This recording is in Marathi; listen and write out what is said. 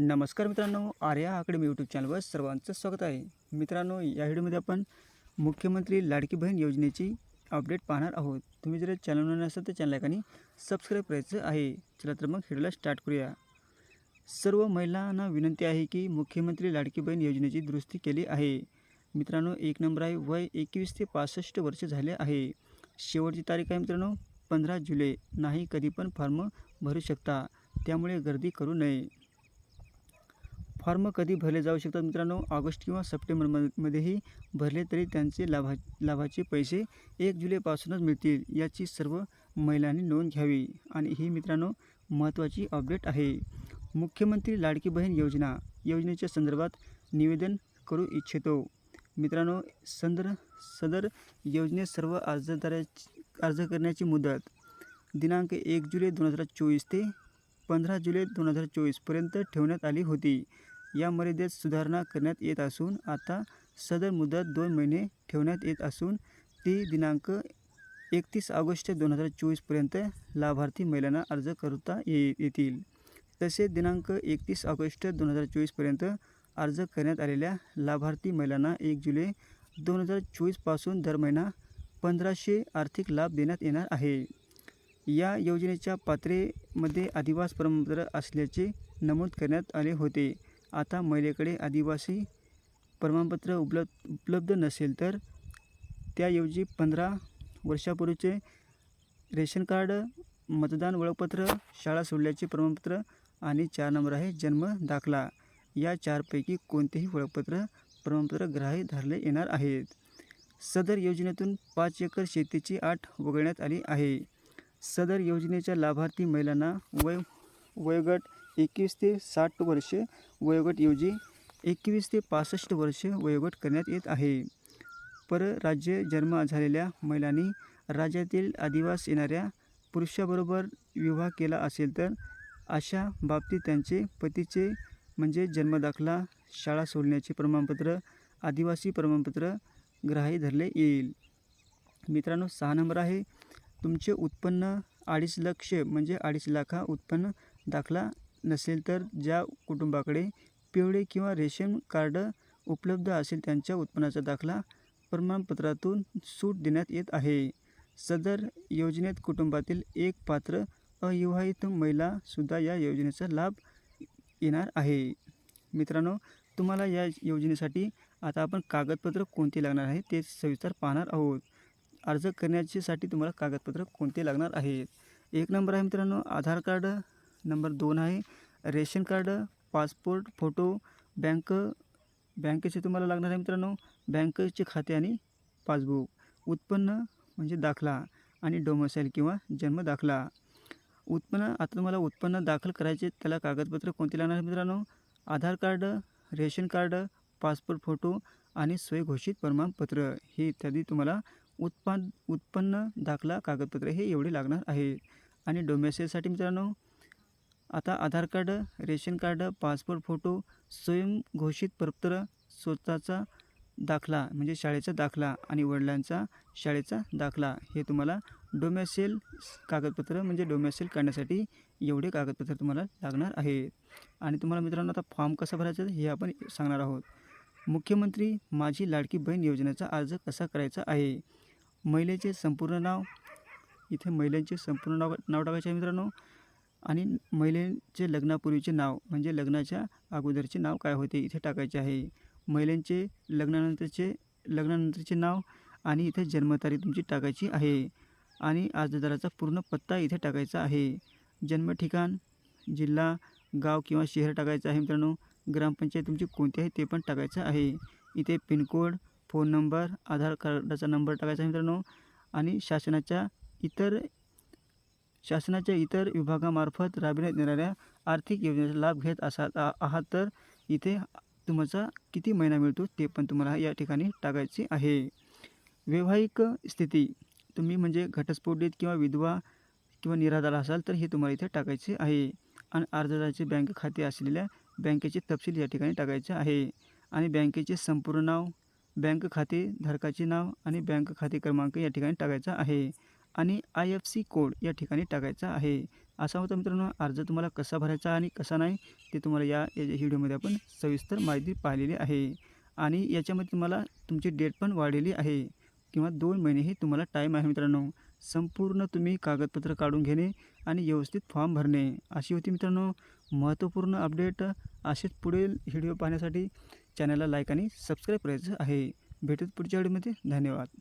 नमस्कार मित्रांनो आर्या अकॅडमी यूट्यूब चॅनलवर सर्वांचं स्वागत आहे. मित्रांनो या व्हिडिओमध्ये आपण मुख्यमंत्री लाडकी बहीण योजनेची अपडेट पाहणार आहोत. तुम्ही जर चॅनलवर असाल तर चॅनल आणि सबस्क्राईब करायचं आहे. चला तर मग व्हिडिओला स्टार्ट करूया. सर्व महिलांना विनंती आहे की मुख्यमंत्री लाडकी बहीण योजनेची दुरुस्ती केली आहे. मित्रांनो एक नंबर आहे वय एकवीस ते पासष्ट वर्ष झाले आहे. शेवटची तारीख आहे मित्रांनो पंधरा जुलै. नाही कधी पण फॉर्म भरू शकता. त्यामुळे गर्दी करू नये. फॉर्म कधी भरले जाऊ शकतात मित्रांनो? ऑगस्ट किंवा सप्टेंबरमध्येही भरले तरी त्यांचे लाभा लाभाचे पैसे एक जुलैपासूनच मिळतील याची सर्व महिलांनी नोंद घ्यावी. आणि ही मित्रांनो महत्त्वाची अपडेट आहे. मुख्यमंत्री लाडकी बहीण योजना योजनेच्या संदर्भात निवेदन करू इच्छितो. मित्रांनो संदर सदर योजनेत सर्व अर्जदाराची अर्ज करण्याची मुदत दिनांक एक जुलै दोन हजार चोवीस ते पंधरा जुलै दोन हजार चोवीसपर्यंत ठेवण्यात आली होती. या मर्यादेत सुधारणा करण्यात येत असून आता सदर मुदत दोन महिने ठेवण्यात येत असून ती दिनांक एकतीस ऑगस्ट दोन हजार चोवीसपर्यंत लाभार्थी महिलांना अर्ज करता ये येतील. तसेच दिनांक एकतीस ऑगस्ट दोन हजार चोवीसपर्यंत अर्ज करण्यात आलेल्या लाभार्थी महिलांना एक जुलै दोन हजार चोवीसपासून दर महिना पंधराशे आर्थिक लाभ देण्यात येणार आहे. या योजनेच्या पात्रेमध्ये आदिवास प्रमाणपत्र असल्याचे नमूद करण्यात आले होते. आता महिलेकडे आदिवासी प्रमाणपत्र उपलब्ध उपलब्ध नसेल तर त्याऐवजी पंधरा वर्षापूर्वीचे रेशन कार्ड मतदान ओळखपत्र शाळा सोडल्याचे प्रमाणपत्र आणि चार नंबर आहे जन्म दाखला. या चारपैकी कोणतेही ओळखपत्र प्रमाणपत्र ग्राह्य धरले येणार आहेत. सदर योजनेतून पाच एकर शेतीची आठ वगळण्यात आली आहे. सदर योजनेच्या लाभार्थी महिलांना वय वयोगट एकवीस ते साठ वर्ष वयोगटऐवजी एकवीस ते पासष्ट वर्ष वयोगट करण्यात येत आहे. परराज्य जन्म झालेल्या महिलांनी राज्यातील आदिवास येणाऱ्या पुरुषाबरोबर विवाह केला असेल तर अशा बाबतीत त्यांचे पतीचे म्हणजे जन्मदाखला शाळा सोडण्याचे प्रमाणपत्र आदिवासी प्रमाणपत्र ग्राह्य धरले येईल. मित्रांनो सहा नंबर आहे. तुमचे उत्पन्न अडीच लक्ष म्हणजे अडीच लाखा उत्पन्न दाखला नसेल तर ज्या कुटुंबाकडे पिवळे किंवा रेशन कार्ड उपलब्ध असेल त्यांच्या उत्पन्नाचा दाखला प्रमाणपत्रातून सूट देण्यात येत आहे. सदर योजनेत कुटुंबातील एक पात्र अविवाहित महिलासुद्धा या योजनेचा लाभ येणार आहे. मित्रांनो तुम्हाला या योजनेसाठी आता आपण कागदपत्र कोणते लागणार आहे ते सविस्तर पाहणार आहोत. अर्ज करण्याच्यासाठी तुम्हाला कागदपत्र कोणते लागणार आहेत? एक नंबर आहे मित्रांनो आधार कार्ड नंबर दोन आहे. Ration card passport photo bank बँकेचे तुम्हाला लागणार आहे मित्रांनो बँकेचे खाते आणि पासबुक. उत्पन्न म्हणजे दाखला आणि डोमसाईल किंवा जन्म दाखला. उत्पन्न आता तुम्हाला उत्पन्न दाखल करायचे त्याला कागदपत्र कोणते लागणार आहे मित्रांनो? Aadhaar card ration card passport photo आणि स्वयंघोषित प्रमाणपत्र. हे इत्यादी तुम्हाला उत्पाद उत्पन्न दाखला कागदपत्र हे एवढे लागणार आहे आणि डोमेसेलसाठी मित्रांनो आता Aadhaar card ration card passport photo स्वयंघोषित प्रपत्र स्वतःचा दाखला म्हणजे शाळेचा दाखला आणि वडिलांचा शाळेचा दाखला. हे तुम्हाला डोमॅसेल कागदपत्र म्हणजे डोमॅसेल काढण्यासाठी एवढे कागदपत्र तुम्हाला लागणार आहे. आणि तुम्हाला मित्रांनो आता फॉर्म कसा भरायचा हे आपण सांगणार आहोत. मुख्यमंत्री माझी लाडकी बहीण योजनेचा अर्ज कसा करायचा आहे? महिलेचे संपूर्ण नाव इथे महिलांचे संपूर्ण नाव नाव टाकायचे आहे मित्रांनो. आणि महिलेचे लग्नापूर्वीचे नाव म्हणजे लग्नाच्या अगोदरचे नाव काय होते इथे टाकायचे आहे. महिलांचे लग्नानंतरचे लग्नानंतरचे नाव आणि इथे जन्मतारीख तुमची टाकायची आहे. आणि अर्जदाराचा पूर्ण पत्ता इथे टाकायचा आहे. जन्म ठिकाण जिल्हा गाव किंवा शहर टाकायचं आहे मित्रांनो. ग्रामपंचायत तुमची कोणती आहे ते पण टाकायचं आहे. इथे पिनकोड फोन नंबर आधार कार्डाचा नंबर टाकायचा आहे मित्रांनो. आणि शासनाच्या इतर शासनाच्या इतर विभागामार्फत राबविण्यात येणाऱ्या आर्थिक योजनेचा लाभ घेत असाल आ- आहात तर इथे तुमचा किती महिना मिळतो ते पण तुम्हाला या ठिकाणी टाकायचे आहे. वैवाहिक स्थिती. तुम्ही म्हणजे घटस्फोटित किंवा विधवा किंवा निराधार असाल तर हे तुम्हाला इथे टाकायचे आहे. आणि अर्जदाराचे बँक खाते असलेल्या बँकेचे तपशील या ठिकाणी टाकायचे आहे. आणि बँकेचे संपूर्ण नाव बँक खाते धारकाचे नाव आणि बँक खाते क्रमांक या ठिकाणी टाकायचा आहे. आणि आय एफ सी कोड या ठिकाणी टाकायचा आहे. असा होता मित्रांनो अर्ज तुम्हाला कसा भरायचा आणि कसा नाही ते तुम्हाला या व्हिडिओमध्ये आपण सविस्तर माहिती पाहिलेली आहे. आणि याच्यामध्ये तुम्हाला तुमची डेट पण वाढलेली आहे किंवा दोन महिनेही तुम्हाला टाईम आहे मित्रांनो. संपूर्ण तुम्ही कागदपत्र काढून घेणे आणि व्यवस्थित फॉर्म भरणे. अशी होती मित्रांनो महत्त्वपूर्ण अपडेट. असेच पुढील व्हिडिओ पाहण्यासाठी चॅनलला लाईक आणि सबस्क्राईब करायचं आहे. भेटत पुढच्या व्हिडिओमध्ये. धन्यवाद.